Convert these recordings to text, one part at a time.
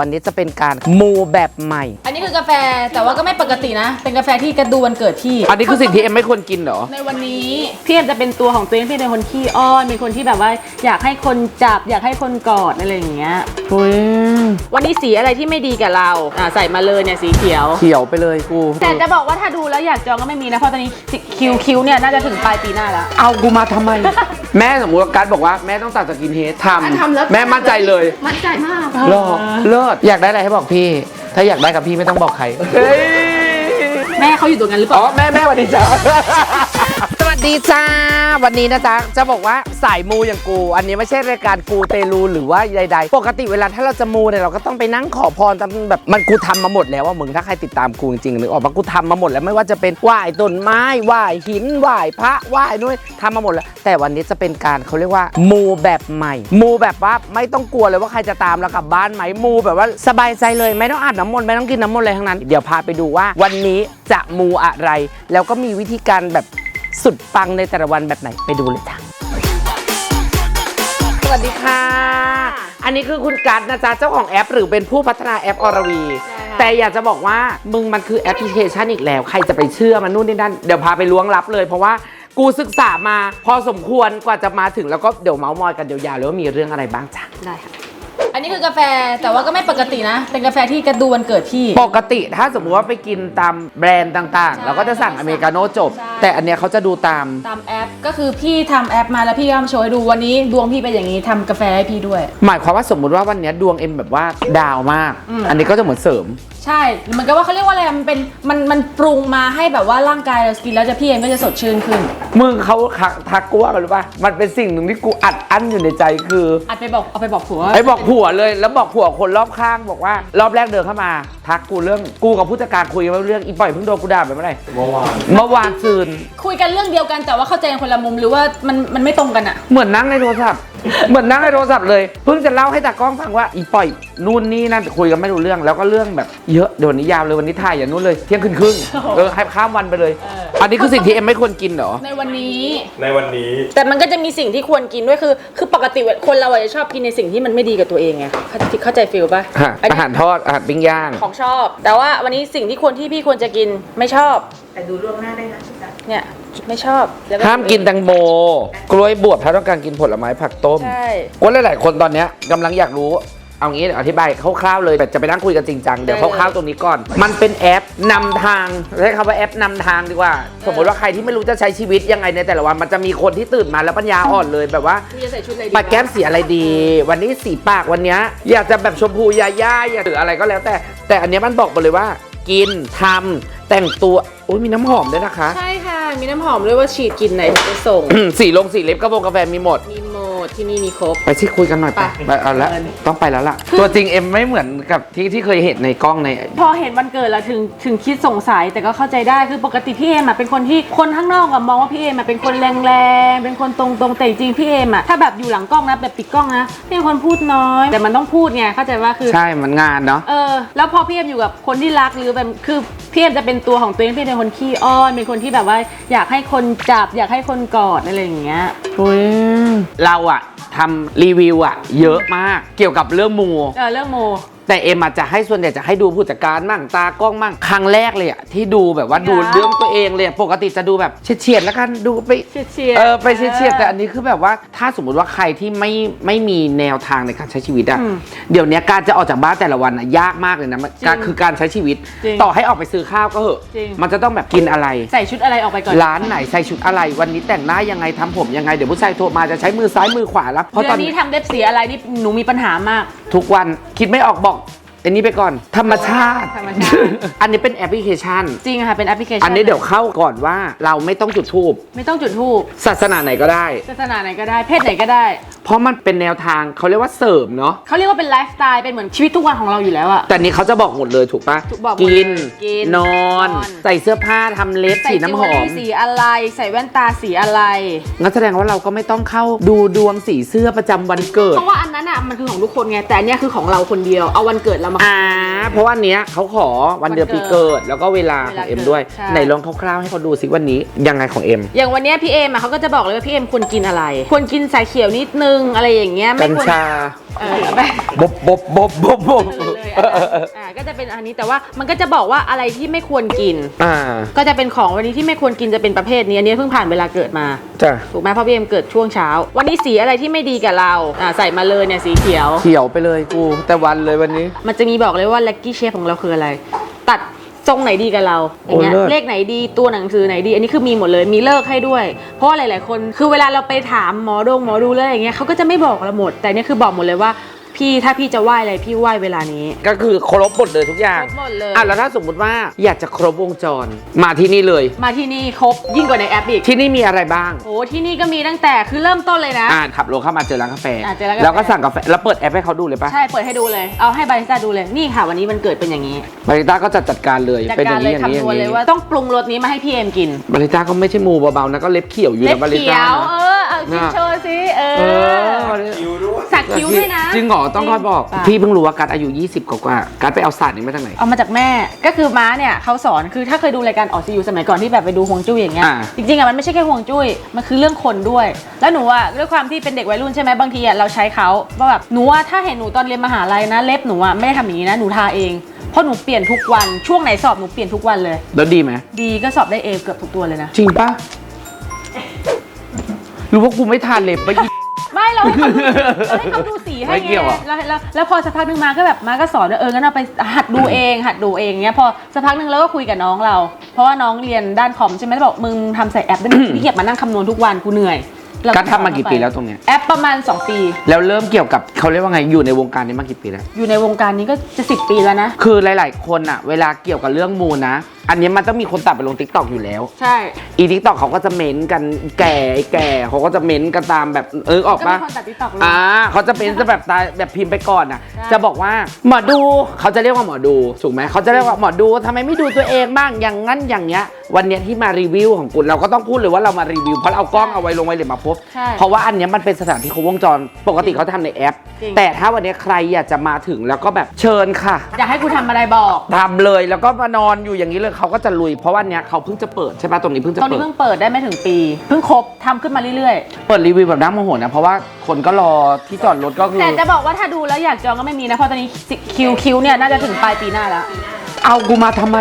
วันนี้จะเป็นการมูแบบใหม่ คือกาแฟแต่ว่าก็ไม่ปกตินะ เป็นกาแฟที่กระดูวันเกิดพี่ อันนี้คือสิ่งที่เอ็มไม่ควรกินเหรอ ในวันนี้พี่เอ็มจะเป็นตัวของตัวเองพี่เป็นคนขี้อ้อนเป็นคนที่แบบว่า อยากให้คนจับ อยากให้คนกอดอะไรอย่างเงี้ยอุ้ยวันนี้สีอะไรที่ไม่ดีกับเราอ่าใส่มาเลยเนี่ยสีเขียว เขียวไปเลยกู แต่จะบอกว่าถ้าดูแล้วอยากจองก็ไม่มีนะเพราะตอนนี้คิวคิวเนี่ยน่าจะถึงปลายปีหน้าแล้วเอากูมาทำไม แม่สมมติว่าการดบอกว่าแม่ต้องตัดสกินเฮดททำแล้วำแม่มั่นใจเลย มั่นใจมากเลิศเลิศอยากได้อะไรให้บอกพี่ ถ้าอยากได้กับพี่ไม่ต้องบอกใคร เฮ้ย แม่เขาอยู่ตรงนั้นหรือเปอ๋อล่าแม่แม่สวัสดีจ้าสวัส ดีจ้า วันนี้นะจ๊ะ จะบอกว่าสายมูอย่างกู อันนี้ไม่ใช่รายการกูเตลูหรือว่าใดๆ ปกติเวลาถ้าเราจะมูเนี่ยเราก็ต้องไปนั่งขอพรตามแบบมันกูทำมาหมดแล้วว่ามึงถ้าใครติดตามกูจริงๆนึกออกปะกูทำมาหมดแล้วไม่ว่าจะเป็นไหว้ต้นไม้ไหว้หินไหว้พระไหว้นู่นทำมาหมดแล้ว แต่วันนี้จะเป็นการเขาเรียกว่ามูแบบใหม่ มูแบบว่าไม่ต้องกลัวเลยว่าใครจะตามเรากลับบ้านไหมมูแบบว่าสบายใจเลยไม่ต้องอาบน้ำมนต์ไม่ต้องกินน้ำมนต์อะไรทั้งนั้น เดี๋ยวพาไปดูว่า วันนี้จะมูอะไร แล้วก็มีวิธีการแบบ สุดปังในแต่ละวันแบบไหนไปดูเลยจ้ะสวัสดีค่ะ อันนี้คือคุณกัดนะจ๊ะ เจ้าของแอป หรือเป็นผู้พัฒนาแอปอรวี แต่อยากจะบอกว่ามึงมันคือแอปพลิเคชันอีกแล้ว ใครจะไปเชื่อมันนู่นนี่นั่น เดี๋ยวพาไปล้วงลับเลยเพราะว่ากูศึกษามาพอสมควรกว่าจะมาถึงแล้วก็เดี๋ยวเมาส์มอยกันยาวๆเลยว่ามีเรื่องอะไรบ้างจ้ะได้ค่ะ อันนี้คือกาแฟแต่ว่าก็ไม่ปกตินะ เป็นกาแฟที่กระดูวันเกิดพี่ ปกติถ้าสมมติว่าไปกินตามแบรนด์ต่างใช่ๆ เราก็จะสั่งอเมริกาโน่จบ ใช่ แต่อันเนี้ยเขาจะดูตาม ตามแอปก็คือพี่ทำแอปมาแล้วพี่ก็มาโชว์ให้ดูวันนี้ดวงพี่เป็นอย่างนี้ทำกาแฟให้พี่ด้วย หมายความว่าสมมุติว่าวันเนี้ยดวงเอ็มแบบว่าดาวมาก อืมอันนี้ก็จะเหมือนเสริม ใช่เหมือนกับว่าเขาเรียกว่าอะไรอะมันเป็น มัน มันปรุงมาให้แบบว่าร่างกายเรากินแล้วจะพี่เองก็จะสดชื่นขึ้น มึงเขาทักกูว่ากันหรือป่ะ มันเป็นสิ่งหนึ่งที่กูอัดอั้นอยู่ในใจคืออัดไปบอกเอาไปบอกผัวไอ้บอกผัวเลยแล้วบอกผัวคนรอบข้างบอกว่ารอบแรกเดินเข้ามา ทักกูเรื่องกูกับผู้จัดการคุยกันว่าเรื่องอีปล่อยเพิ่งโดนกูด่าไปเมื่อไหร่เมื่อวานเมื่อวานซืน คุยกันเรื่องเดียวกันแต่ว่าเข้าใจกันคนละมุมหรือว่ามัน มันไม่ตรงกันอะเหมือนนั่งในโทรศัพท์ เหมือนนั่งในโทรศัพท์เลย เพิ่งจะเล่าให้ตากล้องฟังว่าอีปล่อยนู่นนี่นั่นคุยกันไม่รู้เรื่อง แล้วก็เรื่องแบบเยอะเดี๋ยววันนี้ยาวเลยวันนี้ถ่ายอย่างนู้นเลยเที่ยงคืนครึ่งเออให้ข้ามวันไปเลย อันนี้คือสิ่งที่เอ็มไม่ควรกินเหรอ ในวันนี้ ในวันนี้ แต่มันก็จะมีสิ่งที่ควรกินด้วยคือ คือปกติคนเราอะจะชอบกินในสิ่งที่มันไม่ดีกับตัวเองไงเข้าเข้าใจฟิลป่ะฮะอันอานี้หารทอดอาหารปิ้งย่าง ของชอบ แต่ว่าวันนี้สิ่งที่ควรที่พี่ควรจะกินไม่ชอบ แต่ดูล่วงหน้าได้นะ เนี่ย ไม่ชอบแล้วห้ามกินแตงโม กล้วยบวบถ้าต้องการกินผลไม้ผักต้มใช่ว่าหลายๆคนตอนเนี้ยกำลังอยากรู้ เอางี้เดี๋ยวอธิบายคร่าวๆเลยแต่จะไปนั่งคุยกันจริงจังเดี๋ยวคร่าวๆตรงนี้ก่อน มันเป็นแอปนำทางใช้คำว่าแอปนำทางดีกว่า สมมติว่าใครที่ไม่รู้จะใช้ชีวิตยังไงในแต่ละวันมันจะมีคนที่ตื่นมาแล้วปัญญาอ่อนเลยแบบว่าพี่จะใส่ชุดอะไรดีปากแก้มสีอะไรดี วันนี้สีปากวันเนี้ยอยากจะแบบชมพูยาย่าอยากหรืออะไรก็แล้วแต่ แต่อันเนี้ยมันบอกหมดเลยว่า กินทำแต่งตัวอุ้ยมีน้ำหอมด้วยนะคะ ใช่ค่ะ มีน้ำหอมด้วยว่าฉีดกลินไหนถึงจะส่ง สีลงสีเล็บกระโปรงกาแฟมีหมด มีโม ดที่นี่มีครบ ไปที่คุยกันหน่อยไปไป ไปเอาละต้องไปแล้วล่ะ ตัวจริงเอ็มไม่เหมือนกับที่ที่เคยเห็นในกล้องใน พอเห็นวันเกิดแล้วถึงถึงคิดสงสัยแต่ก็เข้าใจได้คือปกติพี่เอมอะเป็นคนที่คนข้างนอกอะมองว่าพี่เอมอะเป็นคนแรงๆเป็นคนตรงๆแต่จริงๆพี่เอมอะถ้าแบบอยู่หลังกล้องนะแบบปิดกล้องนะพี่เป็นคนพูดน้อย แต่มันต้องพูดไงเข้าใจว่าคือ ใช่มันงานเนาะ เออแล้วพอพี่เอมอยู่กับคนที่รักหรือแบบคือพี่เอมจะเป็นตัวของตัวเองพี่เป็นคนขี้อ้อนเป็นคนที่แบบว่าอยากให้คนจับ อยากให้คนกอดอะไรอย่างเงี้ย เราอะ ทำรีวิวอะเยอะมากเกี่ยวกับเรื่องมู เออเรื่องโม แต่เอ็มอาจจะให้ส่วนใหญ่จะให้ดูผู้จัดการมั่งตากล้องมั่งครั้งแรกเลยอะที่ดูแบบว่าดูอย่าเรื่องตัวเองเลยอะปกติจะดูแบบเฉียดๆแล้วกันดูไปเฉียดๆเออไปเฉียดๆแต่อันนี้คือแบบว่าถ้าสมมุติว่าใครที่ไม่ไม่มีแนวทางในการใช้ชีวิตอะอืมเดี๋ยวนี้การจะออกจากบ้านแต่ละวันอะยากมากเลยนะมันจริงการคือการใช้ชีวิตจริงต่อให้ออกไปซื้อข้าวก็เหอะจริงมันจะต้องแบบกินอะไร ใส่ชุดอะไรออกไปก่อนร้านไหนใส่ชุดอะไรวันนี้แต่งหน้ายังไงทำผมยังไงเดี๋ยวผู้ชายโทรมาจะใช้มือซ้ายมือขวาแล้วเพราะเดืตออนนนี้ทำเล็บสีอะไรนี่หนูมีปัญหามาก ทุกวันคิดไม่ออกบอก望。 อันนี้ไปก่อนธรรมชาติ ธรรมชาติ อันนี้เป็นแอปพลิเคชัน จริงค่ะ เป็นแอปพลิเคชันอันนี้เดี๋ยวเข้าก่อนว่าเราไม่ต้องจุดทูบไม่ต้องจุดทูบศาสนาไหนก็ได้ ศาสนาไหนก็ได้ เพศไหนก็ได้ เพราะมันเป็นแนวทางเขาเรียกว่าเสริมเนาะเขาเรียกว่าเป็นไลฟ์สไตล์ เป็นเหมือนชีวิตทุกวันของเราอยู่แล้วอะ แต่นี้เขาจะบอกหมดเลยถูกปะถูกบอกหมดกินเลยกินนอน นอน ใส่เสื้อผ้าทำเล็บใส่สีน้ำหอจิวเวลมรี่สีอะไร ใส่แว่นตาสีอะไร งั้นแสดงว่าเราก็ไม่ต้องเข้าดูดวงสีเสื้อประจำวันเกิด เพราะว่าอันนั้นอะมันคือของทุกคนไง แต่อันเนี้ยคือของเราคนเดียว เอาวันเกิดเรามา อ่าเพราะว่าอันเนี้ยเขาขอวันเดือนวันเกิปีดเกิด แล้วก็เวลาของเวลาเอ็มด้วยใช่ ไหนลองคร่าวๆให้เขาดูสิวันนี้ยังไงของเอ็ม อย่างวันเนี้ยพี่เอมอะเขาก็จะบอกเลยว่าพี่เอมควรกินอะไร ควรกินสายเขียวนิดนึงอะไรอย่างเงี้ยกัไม่ญควรชาเออไม่บบบบบบบบบบเลยอ่าก็จะเป็นอันนี้แต่ว่ามันก็จะบอกว่าอะไรที่ไม่ควรกิน อ่า ก็จะเป็นของวันนี้ที่ไม่ควรกินจะเป็นประเภทนี้อันนี้เพิ่งผ่านเวลาเกิดมาจ้ะถูกไหมเพราะพี่เอ็มเกิดช่วงเช้า วันนี้สีอะไรที่ไม่ดีกับเราอ่าใส่มาเลยเนี่ยสีเขียว เขียวไปเลยกู แต่วันเลยวันนี้ มันจะมีบอกเลยว่า lucky shape ของเราคืออะไร ตัดทรงไหนดีกับเราอย่างเงี้ยโอ้เลิศ เลขไหนดีตัวหนังสือไหนดี อันนี้คือมีหมดเลยมีเลิกให้ด้วย เพราะว่าหลาย ๆ คนคือเวลาเราไปถามหมอดงหมอดูเลยอย่างเงี้ยเขาก็จะไม่บอกเราหมดแต่เนี่ยคือบอกหมดเลยว่า พี่ถ้าพี่จะไหว้อะไรพี่ไหว้เวลานี้ก็คือครบหมดเลยทุกอย่างครบหมดเลยอะแล้วถ้าสมมติว่าอยากจะครบวงจรมาที่นี่เลย มาที่นี่ครบยิ่งกว่าในแอปอีกที่นี่มีอะไรบ้างโอ้ที่นี่ก็มีตั้งแต่คือเริ่มต้นเลยนะอ่าขับรถเข้ามาเจอร้านกาแฟอะเจอร้านกาแฟแล้วก็สั่งกาแฟแล้วเปิดแอปให้เขาดูเลยปะใช่เปิดให้ดูเลยเอาให้บาริสต้าดูเลยนี่ค่ะ วันนี้มันเกิดเป็นอย่างนี้บาริต้าก็จะจัดการเลยจากเป็นอการย่างเลนี้ยอย่างนี้อคำนวณย่างเลยนี้ว่าต้องปรุงรสนี้มาให้พี่เอ็มกินบาริต้าก็ไม่ใช่มูเบาๆนะก็เล็บเขียวอยู่เล็บนะบาริเขีต้ายวนะ เออ เอาชิ้นโชว์สิเอเอออสักคิ้วด้วยนะ จริงเหรอต้องคอยบอกป่ะพี่เพิ่งรู้ว่ากัดอายุ 20 กว่าๆกัดไปเอาศาสตร์นี้มาจากไหน เอามาจากแม่ ก็คือม้าเนี่ยเขาสอน คือถ้าเคยดูรายการออกซียูสมัยก่อนที่แบบไปดูฮวงจุ้ยอย่างเงี้ย อ่าจริงๆอะมันไม่ใช่แค่ฮวงจุ้ย มันคือเรื่องคนด้วย แล้วหนูอะด้วยความที่เป็นเด็กวัยรุ่นใช่ไหมบางทีอะเราใช้เขาว่าแบบหนูอะถ้าเห็นหนูตอนเรียนมหาลัยนะ เล็บหนูอะไม่ได้ทำอย่างนี้นะ หนูทาเอง เพราะหนูเปลี่ยนทุกวัน ช่วงไหนสอบหนูเปลี่ยนทุกวันเลย แล้วดีไหม ดีก็สอบได้เอเกือบทุกตัวเลยนะ จริงปะ รู้ว่ากูไม่ทานเล็บไปอีไม่เราให้เขาดูเราให้เขาดูสีให้ไม่เกี่ไงยวอะ แล้วแล้วแล้วพอสักพักหนึงมาก็แบบมาก็สอนว่าเอองั้นเอาไปหัดดูเอง หัดดูเองเงี้ยพอสักพักหนึงเราก็คุยกับน้องเรา เพราะว่าน้องเรียนด้านคอมใช่ไหมแล้วบอกมึงทำใส่แอปได้ไหมพี่เกียบมานั่งคำนวณทุกวันกูเหนื่อยเรกัดทำมากี่ปีแล้วตรงเนี้ย แอปประมาณ 2 ปี แล้วเริ่มเกี่ยวกับเขาเรียกว่าไงอยู่ในวงการนี้มากี่ปีแล้ว อยู่ในวงการนี้ก็จะสิปีแล้วนะ คือหลาย ๆ คนอะเวลาเกี่ยวกับเรื่องมูนะอันนี้มันต้องมีคนตัดไปลงทิกตอกอยู่แล้ว ใช่ อีทิกตอกเขาก็จะเม้นกันแก่ไอ้แก่เขาก็จะเม้นกันตามแบบเออออกก็ปะมีคนตัดติ๊กต็อกเลยอ่าเขาจะเป็นจะแบบตายแบบพิมพ์ไปก่อนอะ ใช่ จะบอกว่าหมอดูเขาจะเรียกว่าหมอดูถูกไหมเขาจะเรียกว่าหมอดูทำไมไม่ดูตัวเองบ้างอย่างงั้นอย่างเงี้ย วันเนี้ยที่มารีวิวของคุณเราก็ต้องพูดเลยว่าเรามารีวิวเพราะเราเอากล้องเอาไว้ลงไว้เลยมาพบ ใช่เพราะว่าอันเนี้ยมันเป็นสถานที่ครบวงจรปกติเขาทำในแอป จริง แต่ถ้าวันเนี้ยใครอยากจะมาถึงแล้วก็แบบเชิญค่ะ อยากให้กูทำอะไรบอก ทำเลยแล้วก็มานอนอยู่อย่างนี้เลยเขาก็จะลุย เพราะวันเนี้ยเขาเพิ่งจะเปิดใช่ปะตรงนี้เพิ่งจะตอนเปินี้ด เพิ่งเปิดได้ไม่ถึงปี เพิ่งครบทำขึ้นมาเรื่อยเปิดรีวิวแบบนั่งโมโหนะ เพราะว่าคนก็รอที่จอดรถก็คืๆ อ แต่จะบอกว่าถ้าดูแล้วอยากจองก็ไม่มีนะ เพราะตอนนี้คิวคิวเนี่ยน่าจะถึงปลายปีหน้าแล้ว เอากูมาทำไม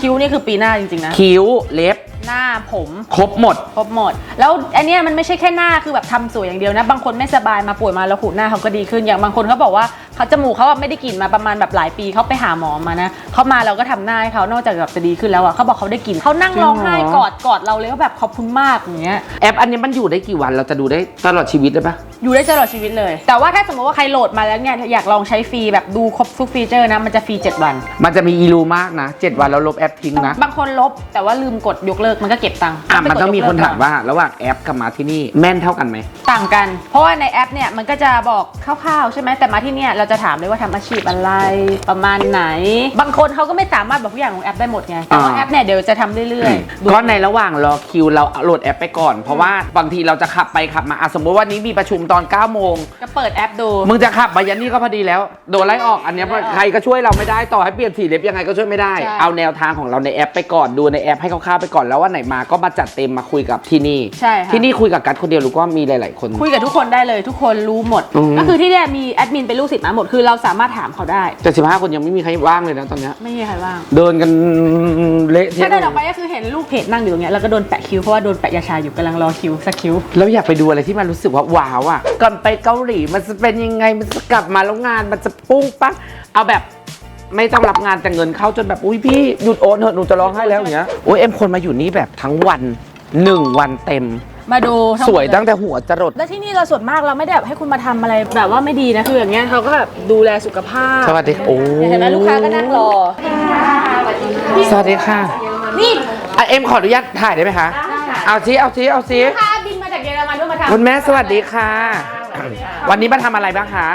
คิ้วนี่คือปีหน้าจริงๆนะ คิ้วเล็บ หน้าผม ครบหมด ครบหมด แล้วอันเนี้ยมันไม่ใช่แค่หน้าคือแบบทำสวยอย่างเดียวนะ บางคนไม่สบายมาป่วยมาแล้วขูดหน้าเขาก็ดีขึ้นอย่างบางคนเขาบอกว่า เขาจมูกเขาอะไม่ได้กลิ่นมาประมาณแบบหลายปีเขาไปหาหมอมานะเขามาเราก็ทำหน้าให้เขานอกจากแบบจะดีขึ้นแล้วอะเขาบอกเขาได้กลิ่นเขานั่งร้องไห้จริงเหรอกอดกอดเราเลยว่าแบบขอบคุณมากอย่างเงี้ย แอปอันนี้มันอยู่ได้กี่วันเราจะดูได้ตลอดชีวิตเลยปะ อยู่ได้ตลอดชีวิตเลย แต่ว่าถ้าสมมติว่าใครโหลดมาแล้วเนี่ยอยากลองใช้ฟรีแบบดูครบทุกฟีเจอร์นะ มันจะฟรี 7 วัน มันจะมีอีลูมากนะ 7 วันแล้วลบแอปทิ้งนะ บางคนลบแต่ว่าลืมกดยกเลิกมันก็เก็บตังค์อะ ไปมันกดต้องมียกคเลินกถามว่าระหว่างแอปกับมาที่นี่แม่นเท่ากันไหม ต่างกัน เพราะว่าในแอปเนี่ยมันก็จะบอกคร่าวๆใช่ไหมแต่มาที่เนี่ยเราจะถามเลยว่าทำอาชีพอะไรประมาณไหน บางคนเขาก็ไม่สามารถบอกทุกอย่างของแอปได้หมดไงแต่ว่าอ่าแอปเนี่ยเดี๋ยวจะทำเรื่อยๆดูก็ในระหว่างรอคิวเราโหลดแอปไปก่อน เพราะว่าบางทีเราจะขับไปขับมาอะสมมติว่านี้มีประชุมตอน9โมงก็เปิดแอปดูมึงจะขับมายันนี่ก็พอดีแล้วโดนไล่ออกอันเนี้ยไล่ออกใครก็ช่วยเราไม่ได้ต่อให้เปลี่ยนสีเล็บยังไงก็ช่วยไม่ได้ใช่เอาแนวทางของเราในแอปไปก่อนดูในแอปให้คร่าวๆไปก่อนแล้วว่าไหนมาก็มาจัดเต็มมาคุยกับที่นี่ใช่ค่ะที่นี่คุยกับกัดคนเดียวหรือว่ามีหลาย ๆ คน คุยกับทุกคนได้เลยทุกคนรู้หมดอืมก็คือที่เนี่ยมีแอดมินเป็นลูกศิษย์มาหมดคือเราสามารถถามเขาได้แต่สิบห้าคนยังไม่มีใครว่างเลยนะตอนเนี้ยไม่มีใครว่างเดินกันเละเทะถ้าเดินออกไปก็คือเห็นลูกเพจนั่งอยู่ตรงเนี้ยแล้วก็โดนแปะคิ้วเพราะว่าโดนแปะยาชาอยู่กำลังรอคิ้วสักคิ้วแล้วอยากไปดูอะไรที่มันรู้สึกว่าว้าวอะก่อนไปเกาหลีมันจะเป็นยังไงมันจะกลับมาแล้วงานมันจะปุ้งปังเอาแบบไม่ต้องรับงานแต่เงินเข้าจนแบบอุ้ยพี่หยุดโอนเถอะหนูจะร้องไห้แล้วอย่างเงี้ยโอ้ยเอ็มคนมาอยู่นี่แบบทั้งวันหนึ่งวันเต็ม มาดูทั้งหสมดวยเลตั้งแต่หัวจรด แล้วที่นี่เราส่วนมากเราไม่ได้แบบให้คุณมาทำอะไรแบบว่าไม่ดีนะคืออย่างเงี้ยเขาก็แบบดูแลสุขภาพสวัสดีโอ้เห็นไหมลูกค้าก็นั่งรอ สวัสดีค่ะ นี่อะเอ็มขออนุญาตถ่ายได้ไหมคะ เอาซิเอาซิเอาซิลูกค้าบินมาจากเยอรมันด้วยมาทำคุณแม่สวัสดีค่ะ วันนี้มาทำอะไรบ้างคะ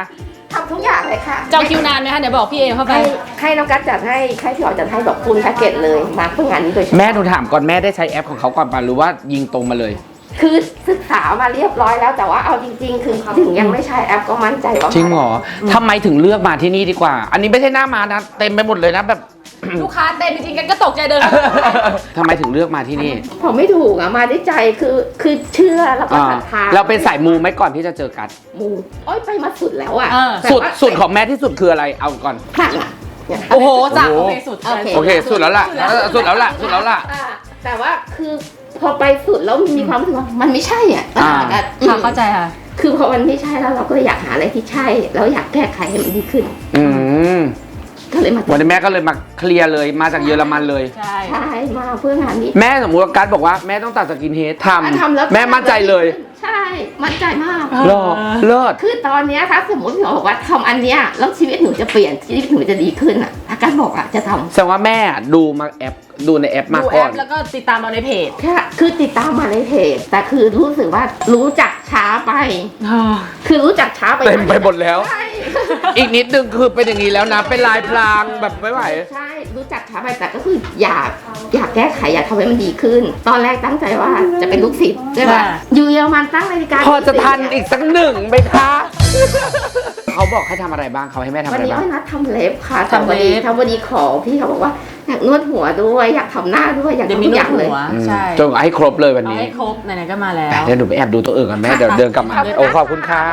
ทำทุกอย่างเลยค่ะจองคิวนานไหมคะเดี๋ยวบอกพี่เอเข้าไป ให้ให้น้องกัดจัดให้ให้พี่อ๋อจัดให้แบบคุณแพ็กเกจเลย มาเพื่องานนี้โดยเฉพาะแม่หนูถามก่อนแม่ได้ใช้แอปของเขาก่อนป่ะหรือว่ายิงตรงมาเลย คือศึกษามาเรียบร้อยแล้วแต่ว่าเอาจริง ๆ คือถึงยังไม่ใช้แอปก็มั่นใจว่าจริงเหรอทำไมถึงเลือกมาที่นี่ดีกว่า อันนี้ไม่ใช่หน้ามานะเต็มไปหมดเลยนะแบบ ลูกค้าเต็มจริงๆกันก็ตกใจเดินเข้ามาทำไมถึงเลือกมาที่นี่ผมไม่ถูกอะมาด้วยใจคือคือเชื่อแล้วก็อ่าศรัทธาเราเป็นสายมูไหมก่อนที่จะเจอกัน มูโอ้ยไปมาสุดแล้วอะเออ แต่สุดว่าสุดของแม่ที่สุดคืออะไรเอาก่อนค่ะเนี่ย โอ้โหจากโอ้โอโหเคสุดโอเค โอเค สุดแล้วล่ะเออสุดแล้วล่ะสุดแล้วล่ะ อ่าแต่ว่าคือ พอไปสุดแล้วมีความรู้สึกว่ามันไม่ใช่อะอ่าอะค่ะเข้าใจค่ะ คือพอมันไม่ใช่แล้วเราก็อยากหาอะไรที่ใช่ แล้วอยากแก้ไขให้มันดีขึ้น อืมก็เลยมาวันนี้แม่ก็เลยมาเคลียร์เลยมาจากเยอรมันเลย ใช่ ใช่มาเพื่องานนี้แม่สมมติว่ากัสบอกว่าแม่ต้องตัดสกินเฮดททำแล้วำแม่มั่นใจเลยใช่ มั่นใจมาก เลิศเลิศ คือตอนเนี้ยถ้าสมมติพี่หมอบอกว่าทำอันเนี้ยแล้วชีวิตหนูจะเปลี่ยนชีวิตหนูจะดีขึ้นอะถ้ากันบอกอะจะทำแสดงว่าแม่ดูมาแอปดูในแอปมาดูแอก่อน ปแล้วก็ติดตามเราในเพจ แค่คือติดตามมาในเพจแต่คือรู้สึกว่ารู้จักช้าไป คือรู้จักช้าไปเต็มไปหมดแล้ว ใช่ อีกนิดนึงคือเป็นอย่างนี้แล้วนะ เป็นลายพรางแบบไม่ไหว ใช่ รู้จักช้าไปแต่ก็คืออยากอยากแก้ไขอยากทำให้มันดีขึ้น ตอนแรกตั้งใจว่าจะเป็นลูกศิษย์ใช่ไหมค่ะ อยู่เยอรมันตั้งนาฬิกาพอจะทันตีสี่อีกสักหนึ่งไหมคะ เขาบอกให้ทำอะไรบ้างเขาให้แม่ทำวันอะไรนี้บ้าง อ้อยนัดทำเล็บค่ะทำเล็บทำวันนี้ขอพี่เขาบอกว่าอยากนวดหัวด้วย อยากทำหน้าด้วยอยากเดี๋ยวทำมีทุกนอวดย่างเลยหัวอืมใช่จนให้ครบเลยวันเอานี้ให้ครบไหนๆก็มาแล้วเดี๋ยวหนูไปแอบดูตัวอื่นกันแม่เดี๋ยวเดินกลับมาโอ้ขอบคุณค่ะ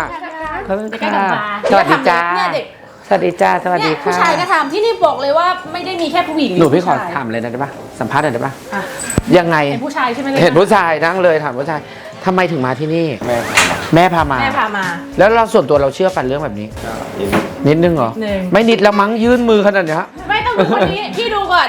ขอบคุณเด็กใกล้ค่ะกำสวัสดีจ้าเนี่ยเด็กสวัสดีจ้าสวัสดีเนี่ยค่ะ ผู้ชายก็ทำที่นี่บอกเลยว่าไม่ได้มีแค่ผู้หญิงหนูพี่ขอผู้ชยถามเลยนะได้ปะสัมภาษณ์หน่อยได้ปะอะยังไงเห็นผู้ชายใช่ไหมเห็นผู้ชายนั่งเลยถามผู้ชาย ทำไมถึงมาที่นี่ แม่แม่พามา แม่พามา แล้วเราส่วนตัวเราเชื่อปันเรื่องแบบนี้ นิดนึงเหรอหนึ่งไม่นิดแล้วมั้งยื่นมือขนาดเนี้ยไม่ต้องดูคนนี้พี่ดูก่อน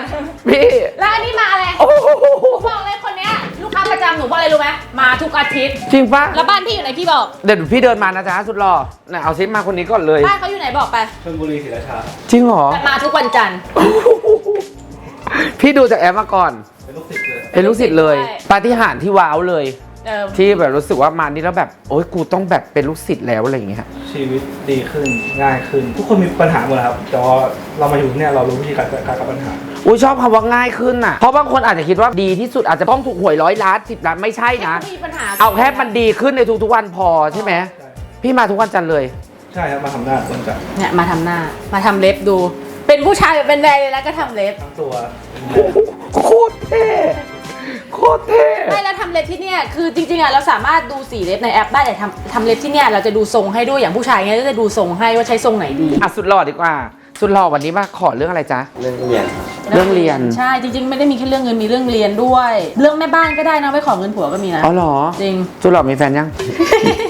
พี่ แล้วอันนี้มาอะไรโอ้โหหนูบอกเลยคนเนี้ยลูกค้าประจำหนูบอกอะไรรู้ไหมมาทุกอาทิตย์ จริงปะแล้วบ้านพี่อยู่ไหนพี่บอก เดี๋ยวพี่เดินมานะจ๊ะสุดหล่อไหนเอาซิมาคนนี้ก่อนเลย บ้านเขาอยู่ไหนบอกไปชลบุรีศรีราชาจริงเหรอ แต่มาทุกวันจันทร์ พี่ดูจากแอปมาก่อนเป็นลูกศิษย์เลยเป็นลูกศิษย์เลย ใช่ ปาฏิหาริย์ที่ว้าวเลย เออ ที่แบบรู้สึกว่ามานี่แล้วแบบโอ๊ยกูต้องแบบเป็นลูกศิษย์แล้วอะไรอย่างเงี้ย ชีวิตดีขึ้นง่ายขึ้น ทุกคนมีปัญหาหมดครับแต่ว่าเรามาอยู่ที่เนี่ยเรารู้วิธีการจัดการกับปัญหา อุ้ยชอบคำว่าง่ายขึ้นน่ะ เพราะบางคนอาจจะคิดว่าดีที่สุดอาจจะต้องถูกหวยร้อยล้านสิบล้านไม่ใช่นะ ไม่มีปัญหาเอาแค่มันดีขึ้นในทุกๆวันพอใช่ไหมพี่มาทุกวันจันทร์เลย ใช่ครับมาทำหน้าต้นจัดเนี่ยมาทำหน้ามาทำเล็บดู เป็นผู้ชายเป็นแดงเลยแล้วก็ทำเล็บทั้งตัวโคตรเท่ โคตรเท่ ไม่แล้วทำเล็บที่เนี่ยคือจริงๆอะเราสามารถดูสีเล็บในแอปได้แต่ทำทำเล็บที่เนี่ยเราจะดูทรงให้ด้วยอย่างผู้ชายเนี่ยก็จะดูทรงให้ว่าใช้ทรงไหนดี อะสุดหล่อดีกว่า สุดหล่อวันนี้มาขอเรื่องอะไรจ๊ะ เรื่องเรียนเรื่องเรียน ใช่จริงๆ ไม่ได้มีแค่เรื่องเงินมีเรื่องเรียนด้วย เรื่องแม่บ้านก็ได้นะไม่ขอเงินผัวก็มีนะอ๋อเหรอ จริง สุดหล่อมีแฟนยัง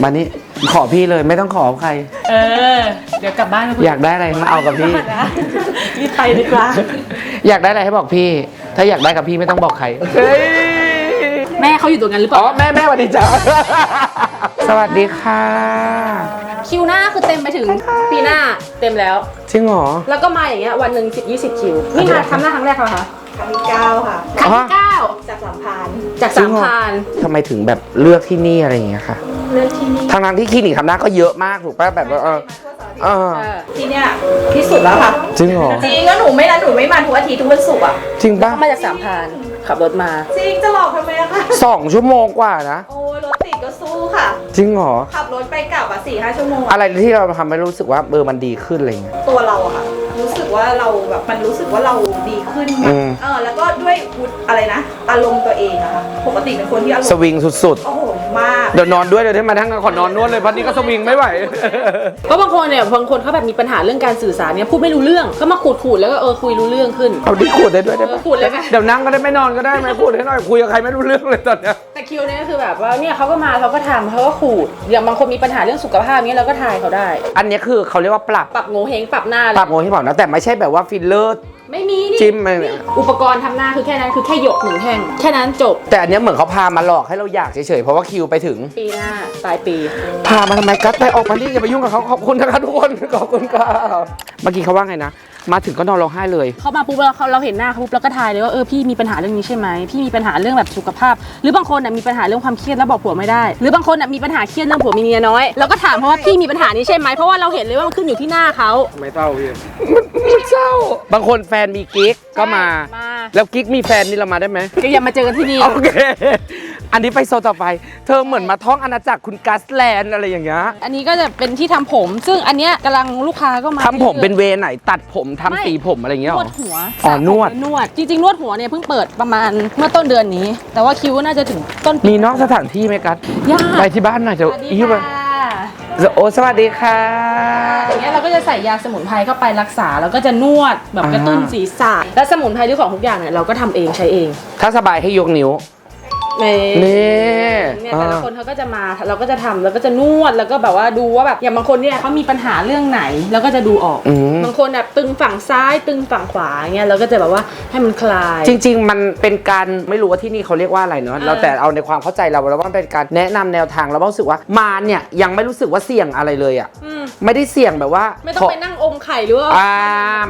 มานี่ขอพี่เลยไม่ต้องขอใคร เออ เดี๋ยวกลับบ้านไปคุอยากได้อะไรมาเอากับพี่ รีบไปดีกว่า อยากได้อะไรให้บอกพี่ ถ้าอยากได้กับพี่ไม่ต้องบอกใคร เฮ้ยแม่เขาอยู่ตรงนั้นหรือเปอ๋อล่าแม่แม่สวัสดีจ้าสวัสดีค่ะ คิวหน้าคือเต็มไปถึงปีหน้าเต็มแล้ว จริงเหรอ แล้วก็มาอย่างเงี้ยวันหนึ่งสิบยี่สิบคิว นี่มาทำหน้าครั้งแรกเหรอคะครั้งที่เก้าค่ะ ครั้งที่เก้าจากสามพรานจากจริสางมเหรอ พันทำไมถึงแบบเลือกที่นี่อะไรอย่างเงี้ยค่ะเลือกที่นี่ทางนั้นที่คลินิกทำหน้าก็เยอะมากถูกป่ะแบบว่าเออเออเออที่เนี่ยที่สุดแล้วค่ะ จริงเหรอจริงแล้วหนูไม่นะหนูไม่มาทุกอาทิตย์ทุกวันศุกร์อะ จริงป่ะ มาจากสามพัน ขับรถมาจริงจะหลอกทำไมอะคะสองชั่วโมงกว่านะโอ้ยรถติดก็สู้ค่ะ จริงเหรอ ขับรถไปกลับอะสี่ห้าชั่วโมงอะอะไรที่เราทำให้รู้สึกว่าเออมันดีขึ้นอะไรเงี้ยตัวเราอะค่ะรู้สึก ว่าเราแบบมันรู้สึกว่าเราดีขึ้นอืม เออแล้วก็ด้วยวุฒิอะไรนะอารมณ์ตัวเองอะค่ะปกติเป็นคนที่อารมสณ์วิงสุดโอ้โหมาก ๆ เดี๋ยวนอนด้วยเดี๋ยวได้มาทั้งขอนอนนวดเลยเพราะนี้ก็สวิงไม่ไหว ก็บางคนเนี่ยบางคนเขาแบบมีปัญหาเรื่องการสื่อสารเนี่ยพูดไม่รู้เรื่องก็มาขูดขูดๆแล้วก็เออคุยรู้เรื่องขึ้น เอาดิขูดได้ด้วยได้เออปะขูดเลยไหม เดี๋ยวนั่งก็ได้ไม่นอนก็ได้ไหมขูดให้หน่อยคุยกับใครไม่รู้เรื่องเลยตอนเนี้ย แต่คิวเนี่ยก็คือแบบว่าเนี่ยเขาก็มาเขาก็ทำเขาก็ขูดอย่างบางคนมีปัญหาเรื่องสุขภาพเนี้ยเราก็ทายเขาได้ อันเนี้ยคือเขาเรียกว่าปรับ ปรับโงเฮงปรับหน้าปรับโงที่บอกนะแต่ไม่ใช่แบบว่าฟิลเลอร์ ไม่มีนี่จิ้มอะไรเนี่ย อุปกรณ์ทำหน้าคือแค่นั้นคือแค่หยกหนึ่งแท่งแค่นั้นจบแต่อันเนี้ยเหมือนเขาพามาหลอกให้เราอยากเฉยๆ เพราะว่าคิวไปถึง ปีหน้าปลายปี พามาทำไมกัดไปออกมานี่อย่าไปยุ่งกับเขาขอบคุณนะคะทุกคน ขอบคุณค่ะเมื่อกี้เขาว่าไงนะ มาถึงก็นอนร้องไห้เลย เขามาปุ๊บเราเราเห็นหน้าเขาปุ๊บเราก็ทายเลยว่าเออพี่มีปัญหาเรื่องนี้ใช่ไหมพี่มีปัญหาเรื่องแบบสุขภาพ หรือบางคนน่ะมีปัญหาเรื่องความเครียดแล้วบอกผัวไม่ได้ หรือบางคนน่ะมีปัญหาเครียดเรื่องผัวมีเมียน้อยเราก็ถามเพราะว่าพี่มีปัญหานี้ใช่ไหมเพราะว่าเราเห็นเลยว่ามันขึ้นอยู่ที่หน้าเขาไม่เต้าพี่มันเศเศร้า บางคนแฟนมีกิ๊กก็มา มาแล้วกิ๊กมีแฟนนี่เรามาได้ไหมก็อย่ามาเจอกันที่นี่โอเคอันนี้ไปโซนต่อไป เธอเหมือนมาท่องอาณาจักรคุณกัสแลนด์อะไรอย่างเงี้ยอันนี้ก็จะเป็นที่ทำผม ซึ่งอันเนี้ยกำลังลูกค้าก็มาทำผมเป็นเวไหนตัดผมไม่ทำสีผมอะไรอย่างเงี้ยนหรวอดหัวอ๋อสระผมนวดและนวด จริง ๆ นวดหัวเนี่ยเพิ่งเปิดประมาณเมื่อต้นเดือนนี้ แต่ว่าคิวน่าจะถึงต้นปีมีนอกสถานที่ไหมกัสยากไปที่บ้านหน่อยสเดี๋ยววัสดีอีกไปค่ะโอ้สวัสดีค่ะ อย่างเงี้ยเราก็จะใส่ยาสมุนไพรเข้าไปรักษา แล้วก็จะนวดแบบกระตุ้นอ่า ศีรษะและสมุนไพรหรือของทุกอย่างเนี่ยเราก็ทำเองใช้เอง ถ้าสบายให้ยกนิ้ว นี่นี่เนี่ยแต่ละคนเขาก็จะมาเราก็จะทำแล้วก็จะนวดแล้วก็แบบว่าดูว่าแบบอย่างบางคนเนี่ยเขามีปัญหาเรื่องไหนแล้วก็จะดูออกอืมบางคนแบบตึงฝั่งซ้ายตึงฝั่งขวาอย่างเงี้ยเราก็จะแบบว่าให้มันคลาย จริง ๆ มันเป็นการไม่รู้ว่าที่นี่เขาเรียกว่าอะไรเนาะเออเราแต่เอาในความเข้าใจเราแล้วว่ามันเป็นการแนะนำแนวทางเรารู้สึกว่ามาเนี่ยยังไม่รู้สึกว่าเสี่ยงอะไรเลยอะอืมไม่ได้เสี่ยงแบบว่า ไม่ต้องไปนั่งอมไข่หรือว่าอ่า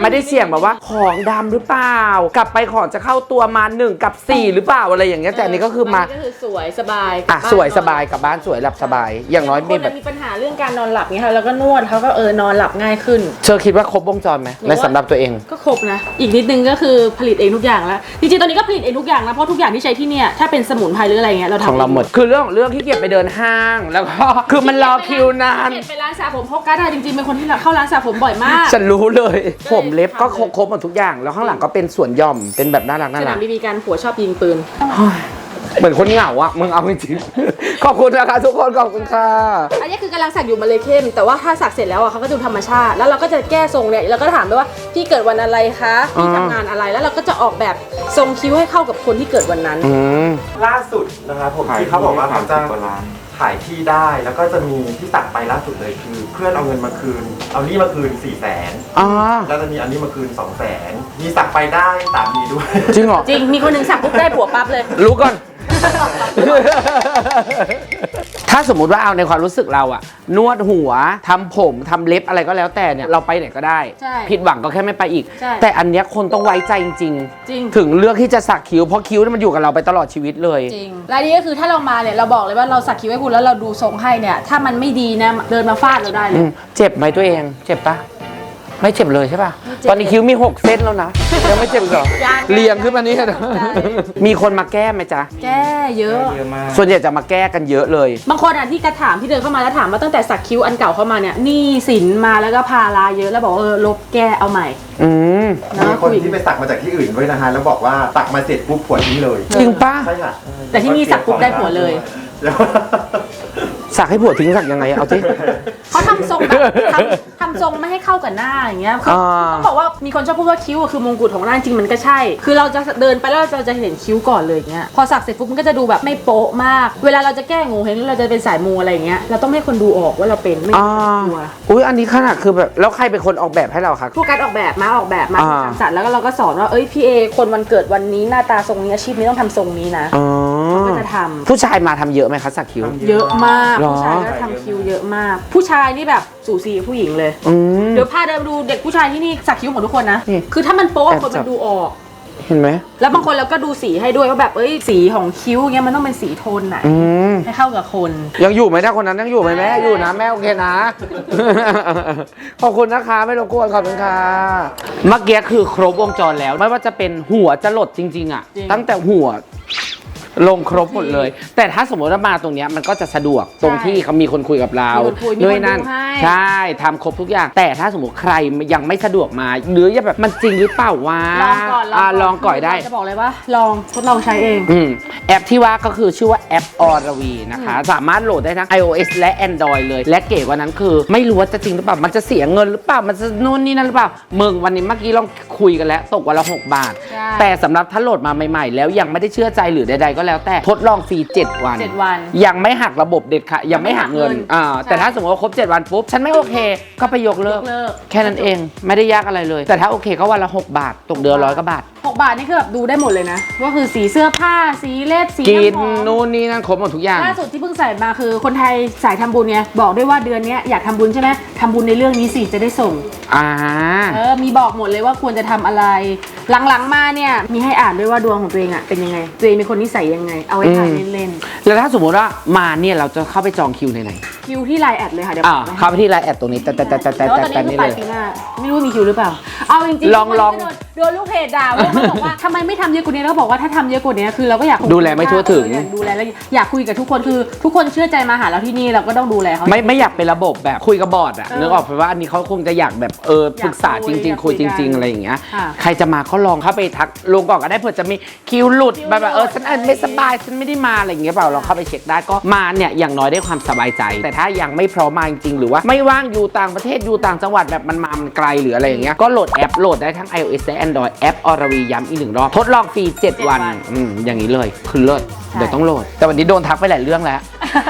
ไม่ได้เสี่ยงแบบว่าของดำหรือเปล่า กลับไปของจะเข้าตัวมาหนึ่งกับสี่หรือเปล่าอะไรอย่างเงี้ยแต่อันนี้ก็คือมานนี้ก็คือสวยสบายอะกลับบ้นสวยสบายกลับบ้านสวยหลับสบาย อย่างน้อยคมีนแบบมีปัญหาเรื่องการนอนหลับเงี้ยค่ะแล้วก็นวดเขาก็เออนอนหลับง่ายขึ้น เชอคิดว่าครบวงจรไหมหนูในว่าสำหรับตัวเอง ก็ครบนะ อีกนิดนึงก็คือผลิตเองทุกอย่างแล้ว จริงๆ ตอนนี้ก็ผลิตเองทุกอย่างนะ เพราะทุกอย่างที่ใช้ที่เนี่ย ถ้าเป็นสมุนไพรหรืออะไรเงี้ย เราทำของเราหมด คือเรื่องของเรื่องที่เกียจไปเดินห้าง แล้วก็ คือมันรอคิวนานเปลี่ยนไปร้านสระผมเพราะกัสอะจริงๆ เป็นคนที่เข้าร้านสระผมบ่อยมาก ฉันรู้เลยใช่ผมเล็บก็ทำเลยครบหมดทุกอย่าง แล้วข้างหลังก็เป็นสวนหย่อม เป็นแบบน่ารักน่าสรันากมบีบีการผัวชอบยิงปืน เหมือนคนเหงาอะมึงเอาจริงๆขอบคุณนะคะทุกคนขอบคุณค่ะอันนี้คือกำลังสักอยู่มาเลยเข้ม แต่ว่าถ้าสักเสร็จแล้วอะเขาก็ดูธรรมชาติ แล้วเราก็จะแก้ทรงเนี่ยเราก็ถามไปว่าพี่เกิดวันอะไรคะพี่อ่าทำงานอะไรแล้วเราก็จะออกแบบทรงคิ้วให้เข้ากับคนที่เกิดวันนั้น อืม ล่าสุดนะครับผมขายที่เขาบอกว่าเขาจะกว่าล้านขายที่ได้แล้วก็จะมีที่ตัดไปล่าสุดเลยคือ เพื่อนเอาเงินมาคืน เอานี่มาคืน4ี่แสนอ๋อแล้วจะมีอันนี้มาคืน2องแสนมีสักไปได้สามีด้วย จริงเหรอ จริง มีคนหนึ่งสักปุ๊บได้ผัวปั๊บเลย รู้ก่อน ถ้าสมมุติว่าเอาในความรู้สึกเราอะนวดหัวทำผมทำเล็บอะไรก็แล้วแต่เนี่ยเราไปไหนก็ได้ ใช่ผิดหวังก็แค่ไม่ไปอีก ใช่ แต่อันเนี้ยคนต้องไว้ใจจริง จริง ๆ ถึงเลือกที่จะสักคิ้วเพราะคิ้วเนี่ยมันอยู่กับเราไปตลอดชีวิตเลย จริงและอันนี้ก็คือถ้าเรามาเนี่ยเราบอกเลยว่าเราสักคิ้วให้คุณแล้วเราดูทรงให้เนี่ย ถ้ามันไม่ดีนะเดินมาฟาดเราได้เลอืยมเจ็บไหมตัวเอง เจ็บปะ ไม่เจ็บเลยใช่ปะไม่เจ็บตอนนี้คิ้วมี6เส้นแล้วนะ ยังไม่เจ็บอีกเหรอ ยังเรียงขึ้นมานี่ใช่ มีคนมาแก้ไหมจ๊ะ แก้เยอะ เยอะมากส่วนใหญ่จะมาแก้กันเยอะเลย บางคนอะที่กระถามที่เดินเข้ามาแล้วถามว่าตั้งแต่สักคิ้วอันเก่าเข้ามาเนี่ยหนี้สินมาแล้วก็พาลาเยอะแล้วบอกว่าเออลบแก้เอาใหม่อืมนะมีคนผู้หญิงที่ไปสักมาจากที่อื่นด้วยนะฮะแล้วบอกว่าสักมาเสร็จปุ๊บผัวทิ้งเลยจริงปะใช่ค่ะแต่ที่นี่สักปุ๊บได้ผัวเลย สักให้ผัวทิ้งสักยังไงเอาสิ เขาทำทรงแบบทำทำทรงไม่ให้เข้ากับหน้าอย่างเงี้ยคืออ่าต้องบอกว่ามีคนชอบพูดว่าคิ้วอะคือมงกุฎของหน้าจริงๆมันก็ใช่ คือเราจะเดินไปแล้วเราจะเห็นคิ้วก่อนเลยอย่างเงี้ยพอสักเสร็จปุ๊บมันก็จะดูแบบไม่โป๊ะมาก เวลาเราจะแก้งูเห็นหรือเราจะเป็นสายมูอะไรอย่างเงี้ยเราต้องให้คนดูออกว่าเราเป็นไม่อ่ากลัว อุ้ยอันนี้ขนาดคือแบบแล้วใครเป็นคนออกแบบให้เราคะ ผู้การออกแบบมาออกแบบมาอ่า ทำสัตว์แล้วก็เราก็สอนว่าเอ้ยพี่เอคนวันเกิดวันนี้หน้าตาทรงนี้อาชีพนี้ต้องทำทรงนี้นะ อ๋อก็ จะทำผู้ชายมาทำเยอะไหมคะสักคิ้ว เยอะมาก หรอ ผู้ชายก็ทำคิ้วเยอะมาก ผู้ชายนี่แบบสูสีกับผู้หญิงเลย อืม เดี๋ยวพาเดินดูเด็กผู้ชายที่นี่สักคิ้วหมดทุกคนนะ นี่คือถ้ามันโป๊ะแอบคนจัมับ นดูออก เห็นไหมแล้วบางคนเราก็ดูสีให้ด้วยว่าแบบเอ้ยสีของคิ้วเงี้ยมันต้องเป็นสีโทนไหนอืมให้เข้ากับคน ยังอยู่ไหมถ้าคนนั้นยังอยู่ไหมแม่อยู่นะแม่โอเคนะ ขอบคุณนะคะไม่รบกวนขอบคุณค่ะเมื่อกี้คือครบวงจรแล้ว ไม่ว่าจะเป็นหัวจะหลดจริง ๆ อะ จริง ตั้งแต่หัว ลงครบหมดเลย แต่ถ้าสมมติว่ามาตรงเนี้ยมันก็จะสะดวกตรงที่เขามีคนคุยกับเรามีคนคุยมีด้วยคนนั่นดูให้ ใช่ทำครบทุกอย่าง แต่ถ้าสมมติใครยังไม่สะดวกมาหรือยังแบบมันจริงหรือเปล่าวะลองก่อนอ่าลองก่อยได้ จะบอกเลยว่าลองทดลองใช้เอง อืมแอปที่ว่าก็คือชื่อว่าแอปออรวีนะคะ สามารถโหลดได้ทั้ง iOS และ Android เลย และเก๋กว่านั้นคือ ไม่รู้ว่าจะจริงหรือเปล่า มันจะเสียเงินหรือเปล่า มันจะนู่นนี่นั่นหรือเปล่ามึงวันนี้เมื่อกี้ลองคุยกันแล้ว ตกวันละ 6 บาท ใช่ แต่สำหรับถ้าโหลดมาใหม่ ๆ แล้วยังไม่ได้เชื่อใจหรือใดๆก็แล้วแต่ ทดลองฟรี7 วัน เจ็ดวัน ยังไม่หักระบบเด็ดค่ะ ยังไม่หักเงินไม่หักเงินอ่าใช่แต่ถ้าสมมติว่าครบ 7 วันปุ๊บ ฉันไม่โอเค ก็ไปยกเลิก ยกเลิก แค่นั้นเองไม่ได้ยากอะไรเลย แต่ถ้าโอเคก็วันละ 6 บาท ตกเดือนร้อยกว่าบาท หกบาทนี่คือแบบดูได้หมดเลยนะ ว่าคือสีเสื้อผ้าสีเล็บสีกินน้ำหอมนู่นนี่นั่นครบหมดทุกอย่าง ล่าสุดที่เพิ่งใส่มาคือคนไทยสายทำบุญไงบอกด้วยว่าเดือนเนี้ยอยากทำบุญใช่ไหมทำบุญในเรื่องนี้สิจะได้ส่ง อ่า เออ มีบอกหมดเลยว่าควรจะทำอะไร หลังๆมาเนี่ย มีให้อ่านด้วยว่าดวงของตัวเองอะเป็นยังไง ตัวเองเป็นคนนิสัยยังไง เอาไว้ทายอืมเล่นแล้วถ้าสมมติว่ามาเนี่ยเราจะเข้าไปจองคิวในไหนๆ คิวที่ไลน์แอดเลยค่ะเดี๋ยวอ่าบอกให้เข้าไปที่ไลน์แอดตรงนี้แต่แต่แต่แต่แต่แล้วตแต่อนนี้แต่คือนี่ปลาเลย ยปีหน้าไม่รู้มีคิวหรือเปล่า เอาจริงๆลองลองโดนโดนลูกเพจด่าเพราะเขาบอกว่าทำไมไม่ทำเยอะกว่านี้แล้วก็บอกว่าถ้าทำเยอะกว่านี้คือเราก็อยากดูแลไม่ทั่วถึงอยากดูแลแล้วอยากคุยกับทุกคนคือทุกคนเชื่อใจมาหาเราที่นี่เราก็ต้องดูแลเขา ไม่ไม่อยากเป็นระบบแบบคุยกับบอร์ดอะเออนึกออกไปว่าอันนี้เขาคงจะอยากแบบเออปรึกษาอยากคุจยริงอยากๆคุยคุจยกันริง ๆ อะไรอย่างเงี้ย ค่ะใครจะมาก็ลองเข้าไปทักลงก่อนก็ได้เผื่อจะมีคิวหลุดแบบว่าเออฉันเออไม่สบายฉันไม่ได้มาอะไรอย่างเงี้ยเปล่าเราเข้าไปเช็คได้ก็มาเนี่ยอย่างน้อยได้ความสบายใจ แต่ถ้ายังไม่พร้อมมาจริงๆหรือว่าไม่ว่างอยู่ต่างประเทศอยู่ต่างจังหวัดแบบมันมามันไกลหรืออะไรอย่างเงี้ยก็โหลดแอปโหลดได้ทั้ง iOS และ Android แอปอรวีย้ำอีกหนึ่งรอบทดลองฟรี7 วันอืมอย่างนี้เลยคือเลิศเดี๋ยวต้องโหลด แต่วันนี้โดนทักไปหลายเรื่องแล้ว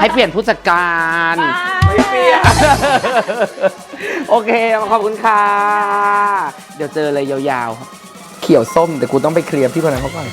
ให้เปลี่ยนผู้จัดการไม่เปลี่ยนโอเคขอบคุณค่ะ เดี๋ยวเจอเลยยาวๆ เขียวส้มแต่กูต้องไปเคลียร์พี่คนนั้นเขาก่อน